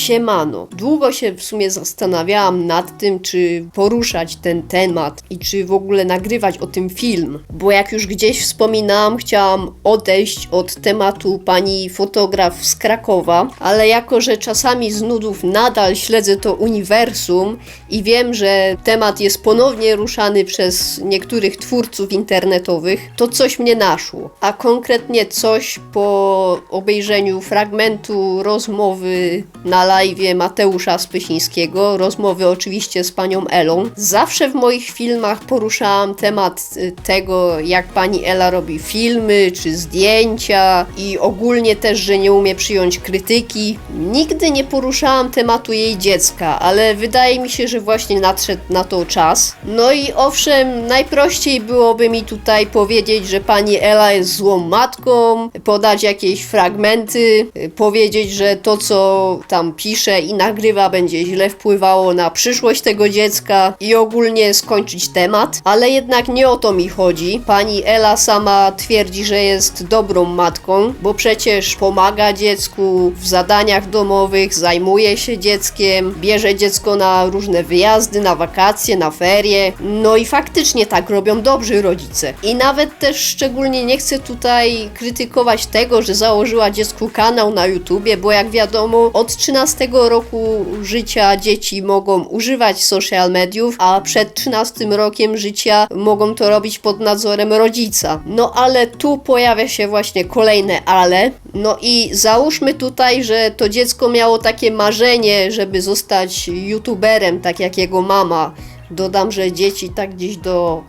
Siemano. Długo się w sumie zastanawiałam nad tym, czy poruszać ten temat i czy w ogóle nagrywać o tym film. Bo jak już gdzieś wspominałam, chciałam odejść od tematu pani fotograf z Krakowa, ale jako, że czasami z nudów nadal śledzę to uniwersum i wiem, że temat jest ponownie ruszany przez niektórych twórców internetowych, to coś mnie naszło. A konkretnie coś po obejrzeniu fragmentu rozmowy na live Mateusza Spysińskiego, rozmowy oczywiście z panią Elą. Zawsze w moich filmach poruszałam temat y, tego, jak pani Ela robi filmy czy zdjęcia i ogólnie też, że nie umie przyjąć krytyki. Nigdy nie poruszałam tematu jej dziecka, ale wydaje mi się, że właśnie nadszedł na to czas. No i owszem, najprościej byłoby mi tutaj powiedzieć, że pani Ela jest złą matką, podać jakieś fragmenty, y, powiedzieć, że to co tam pisze i nagrywa będzie źle wpływało na przyszłość tego dziecka i ogólnie skończyć temat, ale jednak nie o to mi chodzi. Pani Ela sama twierdzi, że jest dobrą matką, bo przecież pomaga dziecku w zadaniach domowych, zajmuje się dzieckiem, bierze dziecko na różne wyjazdy, na wakacje, na ferie. No i faktycznie tak robią dobrzy rodzice. I nawet też szczególnie nie chcę tutaj krytykować tego, że założyła dziecku kanał na YouTubie, bo jak wiadomo, od 13 roku życia dzieci mogą używać social mediów, a przed 13 rokiem życia mogą to robić pod nadzorem rodzica. No ale tu pojawia się właśnie kolejne ale. No i załóżmy tutaj, że to dziecko miało takie marzenie, żeby zostać youtuberem, tak jak jego mama. Dodam, że dzieci tak gdzieś do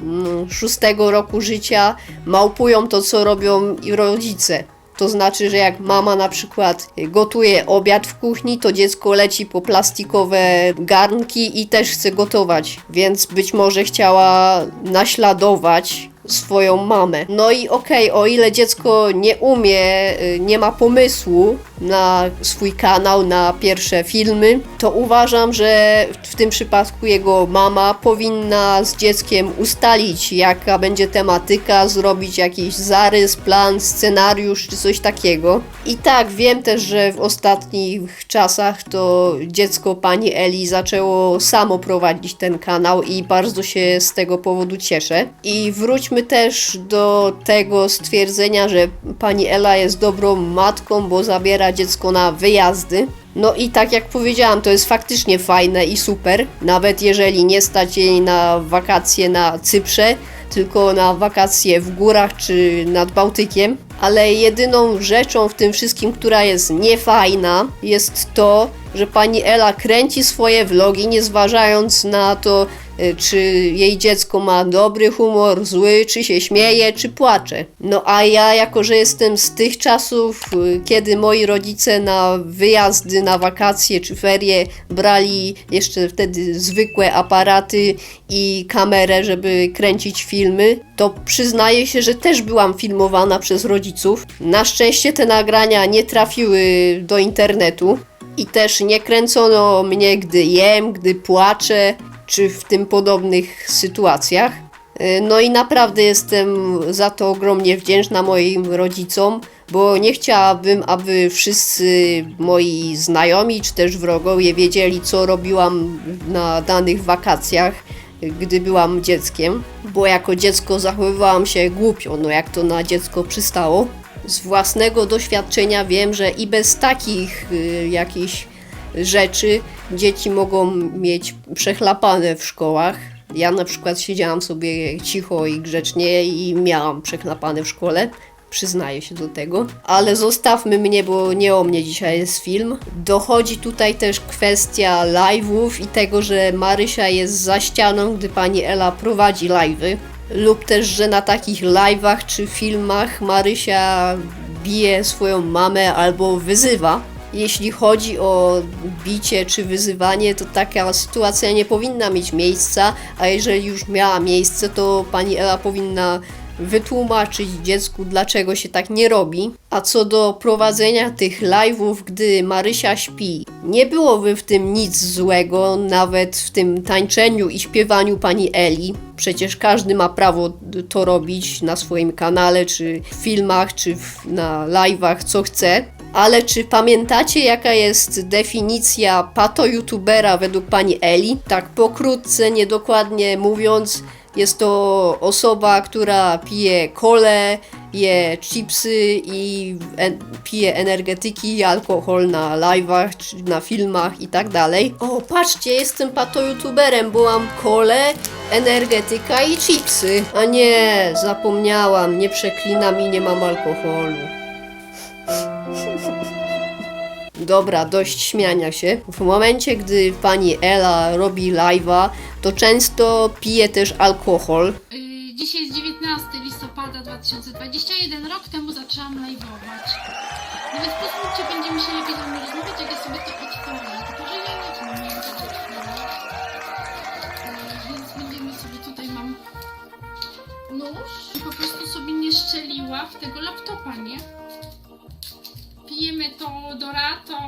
mm, szóstego roku życia małpują to, co robią rodzice. To znaczy, że jak mama na przykład gotuje obiad w kuchni, to dziecko leci po plastikowe garnki i też chce gotować. Więc być może chciała naśladować swoją mamę. No i okej, o ile dziecko nie umie, y, nie ma pomysłu na swój kanał, na pierwsze filmy, to uważam, że w tym przypadku jego mama powinna z dzieckiem ustalić, jaka będzie tematyka, zrobić jakiś zarys, plan, scenariusz czy coś takiego. I tak, wiem też, że w ostatnich czasach to dziecko pani Eli zaczęło samo prowadzić ten kanał i bardzo się z tego powodu cieszę. I wróćmy też do tego stwierdzenia, że pani Ela jest dobrą matką, bo zabiera dziecko na wyjazdy. No i tak jak powiedziałam, to jest faktycznie fajne i super. Nawet jeżeli nie stać jej na wakacje na Cyprze, tylko na wakacje w górach czy nad Bałtykiem. Ale jedyną rzeczą w tym wszystkim, która jest niefajna, jest to, że pani Ela kręci swoje vlogi, nie zważając na to, czy jej dziecko ma dobry humor, zły, czy się śmieje, czy płacze. No a ja, jako że jestem z tych czasów, y, kiedy moi rodzice na wyjazdy, na wakacje czy ferie brali jeszcze wtedy zwykłe aparaty i kamerę, żeby kręcić filmy, to przyznaję się, że też byłam filmowana przez rodziców. Na szczęście te nagrania nie trafiły do internetu. I też nie kręcono mnie, gdy jem, gdy płaczę, czy w tym podobnych sytuacjach. Y, No i naprawdę jestem za to ogromnie wdzięczna moim rodzicom, bo nie chciałabym, aby wszyscy moi znajomi czy też wrogowie wiedzieli, co robiłam na danych wakacjach, gdy byłam dzieckiem, bo jako dziecko zachowywałam się głupio, no jak to na dziecko przystało. Z własnego doświadczenia wiem, że i bez takich y, jakichś rzeczy dzieci mogą mieć przechlapane w szkołach. Ja na przykład siedziałam sobie cicho i grzecznie i miałam przechlapane w szkole. Przyznaję się do tego. Ale zostawmy mnie, bo nie o mnie dzisiaj jest film. Dochodzi tutaj też kwestia live'ów i tego, że Marysia jest za ścianą, gdy pani Ela prowadzi live'y. Lub też, że na takich live'ach czy filmach Marysia bije swoją mamę albo wyzywa. Jeśli chodzi o bicie czy wyzywanie, to taka sytuacja nie powinna mieć miejsca, a jeżeli już miała miejsce, to pani Ela powinna wytłumaczyć dziecku, dlaczego się tak nie robi. A co do prowadzenia tych live'ów, gdy Marysia śpi, nie byłoby w tym nic złego, nawet w tym tańczeniu i śpiewaniu pani Eli. Przecież każdy ma prawo to robić na swoim kanale, czy w filmach, czy w, na live'ach, co chce. Ale czy pamiętacie, jaka jest definicja pato-youtubera według pani Eli? Tak pokrótce, niedokładnie mówiąc, jest to osoba, która pije kole, je chipsy i en- pije energetyki alkohol na live'ach, na filmach i tak dalej. O, patrzcie, jestem pato-youtuberem, bo mam kole, energetyka i chipsy. A nie, zapomniałam, nie przeklinam i nie mam alkoholu. Dobra, dość śmiania się. W momencie, gdy pani Ela robi live'a, to często pije też alkohol. Yy, Dzisiaj jest 19 listopada 2021, rok temu zaczęłam live'ować. No więc pozwólcie, będziemy się lepiej ze mną rozmawiać, jak ja sobie to otworzę. Tylko, że ja nie umiem tego otworzyć. Yy, Więc będziemy sobie tutaj mam nóż i po prostu sobie nie szczeliła w tego laptopa, nie? Pijemy to Dorato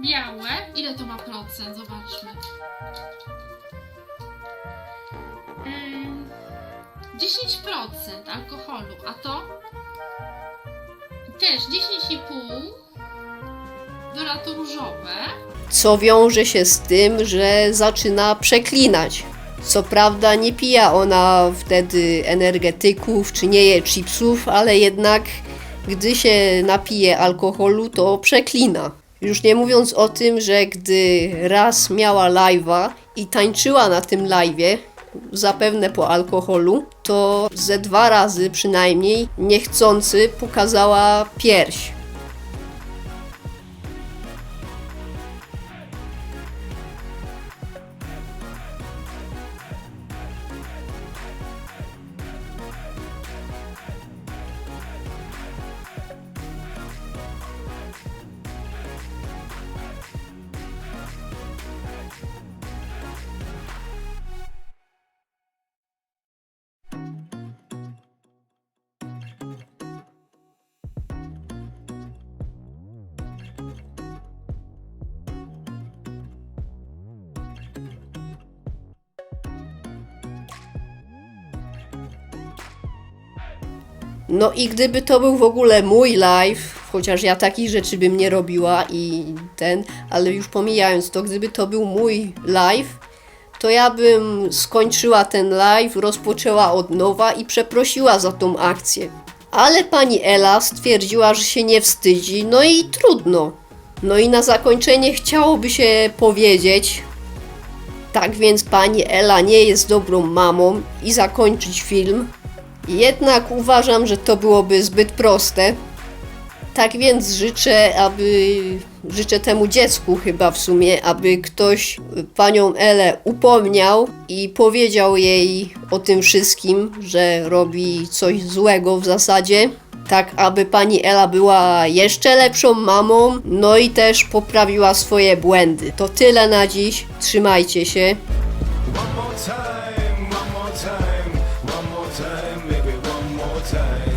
białe. Ile to ma procent? Zobaczmy. Ym, 10% alkoholu, a to też 10,5 Dorato różowe. co wiąże się z tym, że zaczyna przeklinać. Co prawda nie pija ona wtedy energetyków czy nie je chipsów, ale jednak gdy się napije alkoholu, to przeklina. Już nie mówiąc o tym, że gdy raz miała live'a i tańczyła na tym live'ie, zapewne po alkoholu, to ze dwa razy przynajmniej niechcący pokazała pierś. No i gdyby to był w ogóle mój live, chociaż ja takich rzeczy bym nie robiła i ten, ale już pomijając to, gdyby to był mój live, to ja bym skończyła ten live, rozpoczęła od nowa i przeprosiła za tą akcję. Ale pani Ela stwierdziła, że się nie wstydzi, no i trudno. No i na zakończenie chciałoby się powiedzieć, tak więc pani Ela nie jest dobrą mamą i zakończyć film. Jednak uważam, że to byłoby zbyt proste. Tak więc życzę, aby życzę temu dziecku chyba w sumie, aby ktoś panią Elę upomniał i powiedział jej o tym wszystkim, że robi coś złego w zasadzie. Tak, aby pani Ela była jeszcze lepszą mamą, no i też poprawiła swoje błędy. To tyle na dziś. Trzymajcie się. Time.